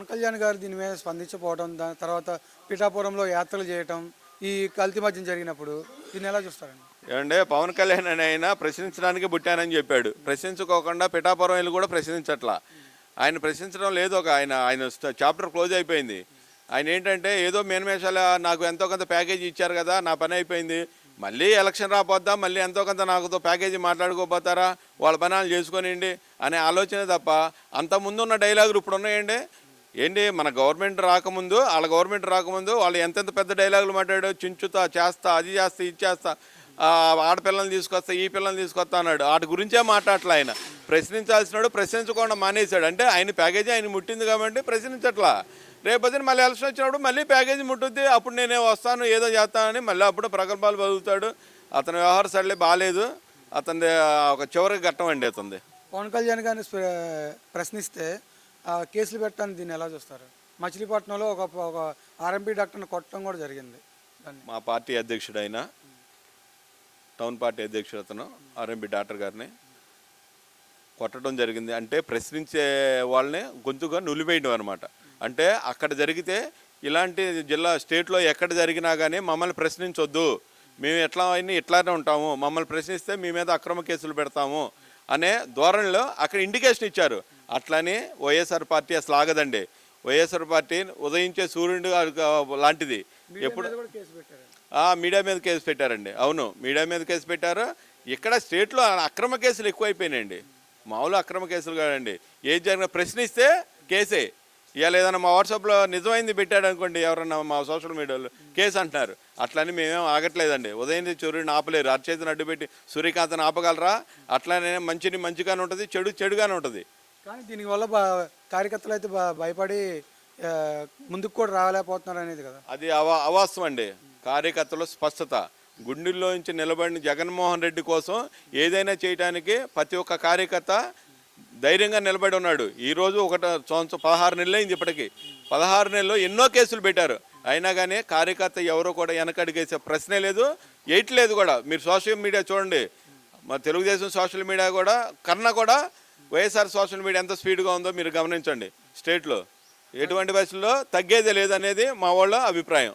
పవన్ కళ్యాణ్ గారు దీని మీద స్పందించకపోవడం దాని తర్వాత పిఠాపురంలో యాత్రలు చేయటం ఈ కల్తీ మధ్యం జరిగినప్పుడు దీన్ని ఎలా చూస్తారండి? ఏమంటే పవన్ కళ్యాణ్ అని ఆయన ప్రశ్నించడానికి పుట్టానని చెప్పాడు. ప్రశ్నించుకోకుండా పిఠాపురం వెళ్ళి కూడా ప్రశ్నించట్లా. ఆయన ప్రశ్నించడం లేదు ఒక ఆయన ఆయన చాప్టర్ క్లోజ్ అయిపోయింది. ఆయన ఏంటంటే ఏదో మేనమేషాల నాకు ఎంతో కొంత ప్యాకేజీ ఇచ్చారు కదా నా పని అయిపోయింది. మళ్ళీ ఎలక్షన్ రాపోద్దా మళ్ళీ ఎంతో కొంత నాకుతో ప్యాకేజీ మాట్లాడుకోపోతారా వాళ్ళ పనాలు చేసుకొనిండి అనే ఆలోచన తప్ప అంత ముందున్న డైలాగులు ఇప్పుడు ఉన్నాయండి ఏంటి మన గవర్నమెంట్ రాకముందు వాళ్ళ గవర్నమెంట్ రాకముందు వాళ్ళు ఎంతెంత పెద్ద డైలాగులు మాట్లాడో చించుతా చేస్తా అది చేస్తా ఇది చేస్తా ఆడపిల్లల్ని తీసుకొస్తా ఈ పిల్లల్ని తీసుకొస్తా అన్నాడు. వాటి గురించే మాట్లాడలే ఆయన. ప్రశ్నించాల్సినాడు ప్రశ్నించకుండా మానేశాడు. అంటే ఆయన ప్యాకేజీ ఆయన ముట్టింది కాబట్టి ప్రశ్నించట్లా. రేపొద్దున మళ్ళీ ఎలక్షన్ వచ్చినప్పుడు మళ్ళీ ప్యాకేజీ ముట్టుద్ది. అప్పుడు నేనే వస్తాను ఏదో చేస్తానని మళ్ళీ అప్పుడు ప్రగల్భాలు బదులుతాడు అతని వ్యవహార శైలి బాగాలేదు అతని ఒక చివరి ఘట్టం అండి అతనిది. పవన్ కళ్యాణ్ గారిని ప్రశ్నిస్తే కేసులు పెట్టడానికి దీన్ని ఎలా చూస్తారు? మచిలీపట్నంలో ఒక ఒక ఆర్ఎంపీ డాక్టర్ని కొట్టడం కూడా జరిగింది. మా పార్టీ అధ్యక్షుడైన టౌన్ పార్టీ అధ్యక్షుడు అతను ఆర్ఎంపీ డాక్టర్ గారిని కొట్టడం జరిగింది. అంటే ప్రశ్నించే వాళ్ళని గొంతుగా నులివేయడం అనమాట అంటే అక్కడ జరిగితే ఇలాంటి జిల్లా స్టేట్లో ఎక్కడ జరిగినా కానీ మమ్మల్ని ప్రశ్నించొద్దు. మేము ఎట్లా అయినా ఇట్లానే ఉంటాము. మమ్మల్ని ప్రశ్నిస్తే మీ మీద అక్రమ కేసులు పెడతాము అనే ధోరణిలో అక్కడ ఇండికేషన్ ఇచ్చారు. అట్లని వైఎస్ఆర్ పార్టీ అసలు ఆగదండి. వైఎస్ఆర్ పార్టీ ఉదయించే సూర్యుడు లాంటిది. ఎప్పుడు మీడియా మీద కేసు పెట్టారండి. అవును మీడియా మీద కేసు పెట్టారు. ఇక్కడ స్టేట్లో అక్రమ కేసులు ఎక్కువైపోయినాయండి. మామూలు అక్రమ కేసులు కాదండి. ఏది జరిగిన ప్రశ్నిస్తే కేసే. ఇవాళ ఏదైనా మా వాట్సాప్లో నిజమైంది పెట్టాడు అనుకోండి ఎవరన్నా మా సోషల్ మీడియాలో కేసు అంటున్నారు. అట్లని మేమేం ఆగట్లేదండి. ఉదయం నుంచి సూర్యుడిని ఆపలేరు. అరచేతిని అడ్డుపెట్టి సూర్యకాంతని ఆపగలరా? అట్లానే మంచిని మంచిగానే ఉంటుంది చెడు చెడుగానే ఉంటుంది. కానీ దీనివల్ల బా కార్యకర్తలు అయితే బా భయపడి ముందుకు కూడా రాలేకపోతున్నారు అనేది కదా. అది అవా అవాస్తవం అండి. కార్యకర్తలు స్పష్టత. గుండెల్లో నుంచి నిలబడిన జగన్మోహన్ రెడ్డి కోసం ఏదైనా చేయడానికి ప్రతి ఒక్క కార్యకర్త ధైర్యంగా నిలబడి ఉన్నాడు. ఈరోజు ఒకట సంవత్సరం పదహారు నెలలు అయింది ఇప్పటికి. పదహారు నెలల్లో ఎన్నో కేసులు పెట్టారు. అయినా కానీ కార్యకర్త ఎవరో కూడా వెనకడిగేసే ప్రశ్నే లేదు లేదు కూడా. మీరు సోషల్ మీడియా చూడండి. మా తెలుగుదేశం సోషల్ మీడియా కూడా కన్నా కూడా వైఎస్ఆర్ సోషల్ మీడియా ఎంత స్పీడ్గా ఉందో మీరు గమనించండి. స్టేట్లో ఎటువంటి పరిస్థితుల్లో తగ్గేదే లేదనేది మా వాళ్ళ అభిప్రాయం.